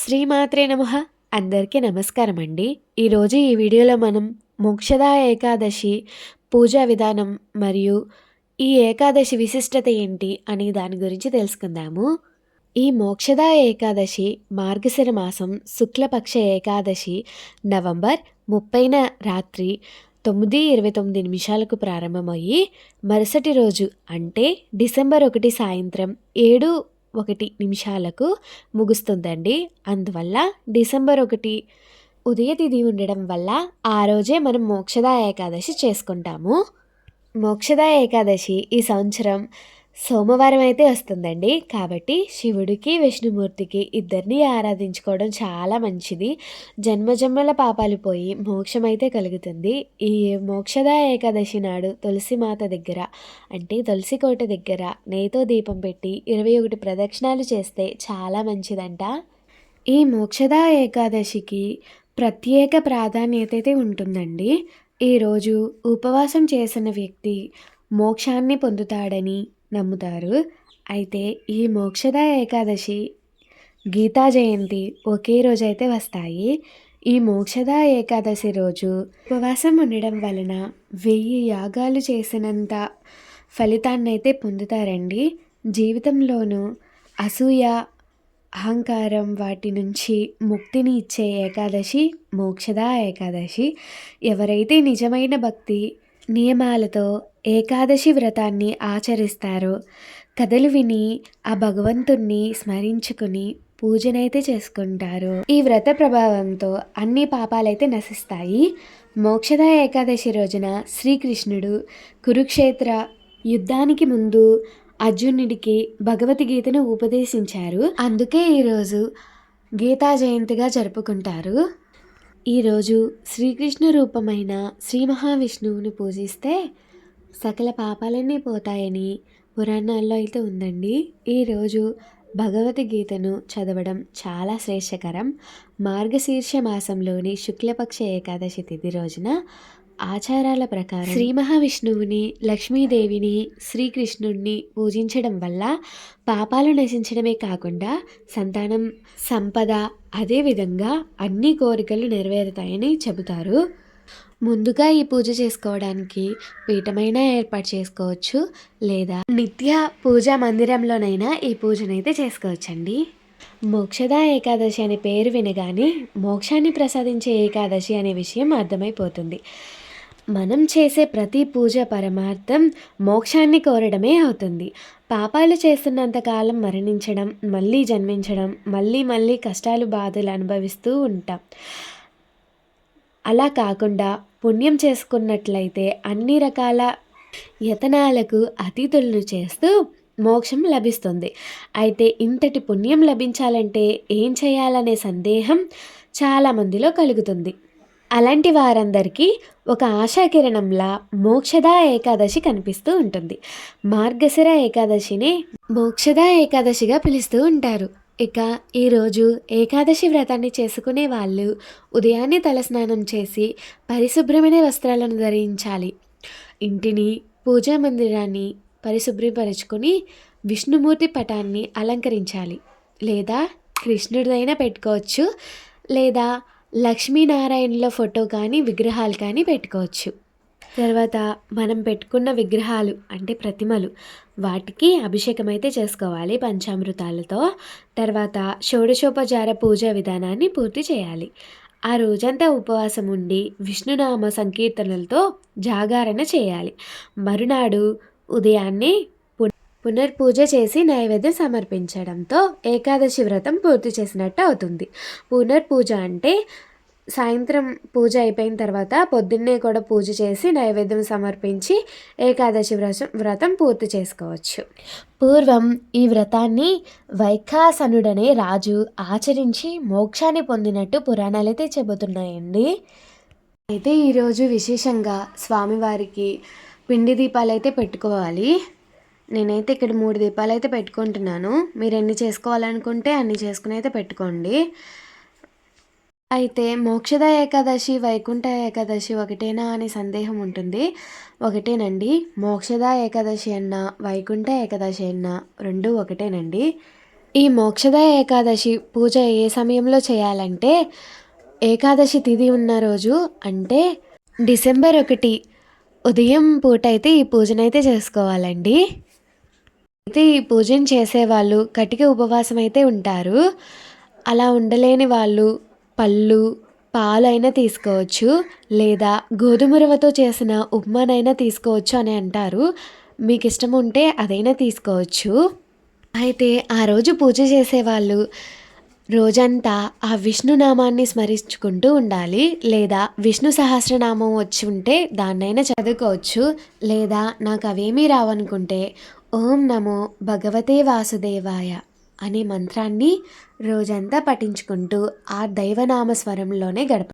శ్రీమాత్రే నమ. అందరికీ నమస్కారం అండి ఈరోజు ఈ వీడియోలో మనం మోక్షదా ఏకాదశి పూజా విధానం మరియు ఈ ఏకాదశి విశిష్టత ఏంటి అని దాని గురించి తెలుసుకుందాము. ఈ మోక్షదా ఏకాదశి మార్గశిర మాసం శుక్లపక్ష ఏకాదశి నవంబర్ ముప్పైన రాత్రి తొమ్మిది ఇరవై తొమ్మిది నిమిషాలకు ప్రారంభమయ్యి మరుసటి రోజు అంటే డిసెంబర్ ఒకటి సాయంత్రం ఏడు ఒకటి నిమిషాలకు ముగుస్తుందండి. అందువల్ల డిసెంబర్ ఒకటి ఉదయ తిథి ఉండడం వల్ల ఆ రోజే మనం మోక్షదా ఏకాదశి చేసుకుంటాము. మోక్షదా ఏకాదశి ఈ సంవత్సరం సోమవారం అయితే వస్తుందండి. కాబట్టి శివుడికి విష్ణుమూర్తికి ఇద్దరిని ఆరాధించుకోవడం చాలా మంచిది. జన్మజన్మల పాపాలు పోయి మోక్షం అయితే కలుగుతుంది. ఈ మోక్షద ఏకాదశి నాడు తులసి మాత దగ్గర అంటే తులసి కోట దగ్గర నేతో దీపం పెట్టి ఇరవై ఒకటి ప్రదక్షిణాలు చేస్తే చాలా మంచిదంట. ఈ మోక్షద ఏకాదశికి ప్రత్యేక ప్రాధాన్యత అయితే ఉంటుందండి. ఈరోజు ఉపవాసం చేసిన వ్యక్తి మోక్షాన్ని పొందుతాడని నమ్ముతారు. అయితే ఈ మోక్షద ఏకాదశి గీతా జయంతి ఒకే రోజు అయితే వస్తాయి. ఈ మోక్షద ఏకాదశి రోజు ఉపవాసం ఉండడం వలన వెయ్యి యాగాలు చేసినంత ఫలితాన్ని అయితే పొందుతారండి. జీవితంలోనూ అసూయ అహంకారం వాటి నుంచి ముక్తిని ఇచ్చే ఏకాదశి మోక్షదా ఏకాదశి. ఎవరైతే నిజమైన భక్తి నియమాలతో ఏకాదశి వ్రతాన్ని ఆచరిస్తారు. కథలు విని ఆ భగవంతుణ్ణి స్మరించుకుని పూజనైతే చేసుకుంటారు. ఈ వ్రత ప్రభావంతో అన్ని పాపాలైతే నశిస్తాయి. మోక్షద ఏకాదశి రోజున శ్రీకృష్ణుడు కురుక్షేత్ర యుద్ధానికి ముందు అర్జునుడికి భగవద్గీతను ఉపదేశించారు. అందుకే ఈరోజు గీతా జయంతిగా జరుపుకుంటారు. ఈరోజు శ్రీకృష్ణ రూపమైన శ్రీ మహావిష్ణువుని పూజిస్తే సకల పాపాలన్నీ పోతాయని పురాణాల్లో అయితే ఉందండి. ఈరోజు భగవద్గీతను చదవడం చాలా శ్రేష్టకరం. మార్గశీర్ష మాసంలోని శుక్లపక్ష ఏకాదశి తిథి రోజున ఆచారాల ప్రకారం శ్రీ మహావిష్ణువుని లక్ష్మీదేవిని శ్రీకృష్ణుడిని పూజించడం వల్ల పాపాలు నశించడమే కాకుండా సంతానం సంపద అదేవిధంగా అన్ని కోరికలు నెరవేరుతాయని చెబుతారు. ముందుగా ఈ పూజ చేసుకోవడానికి పీఠమైన ఏర్పాటు చేసుకోవచ్చు లేదా నిత్య పూజా మందిరంలోనైనా ఈ పూజనైతే చేసుకోవచ్చండి. మోక్షద ఏకాదశి అనే పేరు వినగానే మోక్షాన్ని ప్రసాదించే ఏకాదశి అనే విషయం అర్థమైపోతుంది. మనం చేసే ప్రతి పూజ పరమార్థం మోక్షాన్ని కోరడమే అవుతుంది. పాపాలు చేస్తున్నంతకాలం మరణించడం మళ్ళీ జన్మించడం మళ్ళీ మళ్ళీ కష్టాలు బాధలు అనుభవిస్తూ ఉంటాం. అలా కాకుండా పుణ్యం చేసుకున్నట్లయితే అన్ని రకాల యతనాలకు అతిథులను చేస్తూ మోక్షం లభిస్తుంది. అయితే ఇంతటి పుణ్యం లభించాలంటే ఏం చేయాలనే సందేహం చాలామందిలో కలుగుతుంది. అలాంటి వారందరికీ ఒక ఆశాకిరణంలా మోక్షదా ఏకాదశి కనిపిస్తూ ఉంటుంది. మార్గశిర ఏకాదశిని మోక్షదా ఏకాదశిగా పిలుస్తూ ఉంటారు. ఇక ఈరోజు ఏకాదశి వ్రతాన్ని చేసుకునే వాళ్ళు ఉదయాన్నే తలస్నానం చేసి పరిశుభ్రమైన వస్త్రాలను ధరించాలి. ఇంటిని పూజా మందిరాన్ని పరిశుభ్రపరచుకొని విష్ణుమూర్తి పటాన్ని అలంకరించాలి. లేదా కృష్ణుడిదైనా పెట్టుకోవచ్చు. లేదా లక్ష్మీనారాయణుల ఫోటో కానీ విగ్రహాలు కానీ పెట్టుకోవచ్చు. తర్వాత మనం పెట్టుకున్న విగ్రహాలు అంటే ప్రతిమలు వాటికి అభిషేకం అయితే చేసుకోవాలి పంచామృతాలతో. తర్వాత షోడశోపచార పూజ విధానాన్ని పూర్తి చేయాలి. ఆ రోజంతా ఉపవాసం ఉండి విష్ణునామ సంకీర్తనలతో జాగారణ చేయాలి. మరునాడు ఉదయాన్నే పునర్పూజ చేసి నైవేద్యం సమర్పించడంతో ఏకాదశి వ్రతం పూర్తి చేసినట్టు అవుతుంది. పునర్పూజ అంటే సాయంత్రం పూజ అయిపోయిన తర్వాత పొద్దున్నే కూడా పూజ చేసి నైవేద్యం సమర్పించి ఏకాదశి వ్రతం వ్రతం పూర్తి చేసుకోవచ్చు. పూర్వం ఈ వ్రతాన్ని వైఖాసనుడనే రాజు ఆచరించి మోక్షాన్ని పొందినట్టు పురాణాలు అయితే చెబుతున్నాయండి. అయితే ఈరోజు విశేషంగా స్వామివారికి పిండి దీపాలు అయితే పెట్టుకోవాలి. నేనైతే ఇక్కడ మూడు దీపాలు అయితే పెట్టుకుంటున్నాను. మీరు ఎన్ని చేసుకోవాలనుకుంటే అన్ని చేసుకుని అయితే పెట్టుకోండి. అయితే మోక్షద ఏకాదశి వైకుంఠ ఏకాదశి ఒకటేనా అనే సందేహం ఉంటుంది. ఒకటేనండి. మోక్షద ఏకాదశి అన్న వైకుంఠ ఏకాదశి అన్న రెండు ఒకటేనండి. ఈ మోక్షద ఏకాదశి పూజ ఏ సమయంలో చేయాలంటే ఏకాదశి తిథి ఉన్న రోజు అంటే డిసెంబర్ ఒకటి ఉదయం పూట అయితే ఈ పూజనైతే చేసుకోవాలండి. అయితే ఈ పూజను చేసేవాళ్ళు కటిక ఉపవాసం అయితే ఉంటారు. అలా ఉండలేని వాళ్ళు పళ్ళు పాలైనా తీసుకోవచ్చు లేదా గోధుమ రవ్వతో చేసిన ఉప్మానైనా తీసుకోవచ్చు అని అంటారు. మీకు ఇష్టం ఉంటే అదైనా తీసుకోవచ్చు. అయితే ఆ రోజు పూజ చేసేవాళ్ళు రోజంతా ఆ విష్ణునామాన్ని స్మరించుకుంటూ ఉండాలి లేదా విష్ణు సహస్రనామం వచ్చి ఉంటే దాన్నైనా చదువుకోవచ్చు లేదా నాకు అవేమీ రావనుకుంటే ఓం నమో భగవతే వాసుదేవాయ అనే మంత్రాన్ని రోజంతా పఠించుకుంటూ ఆ దైవనామ స్వరంలోనే గడప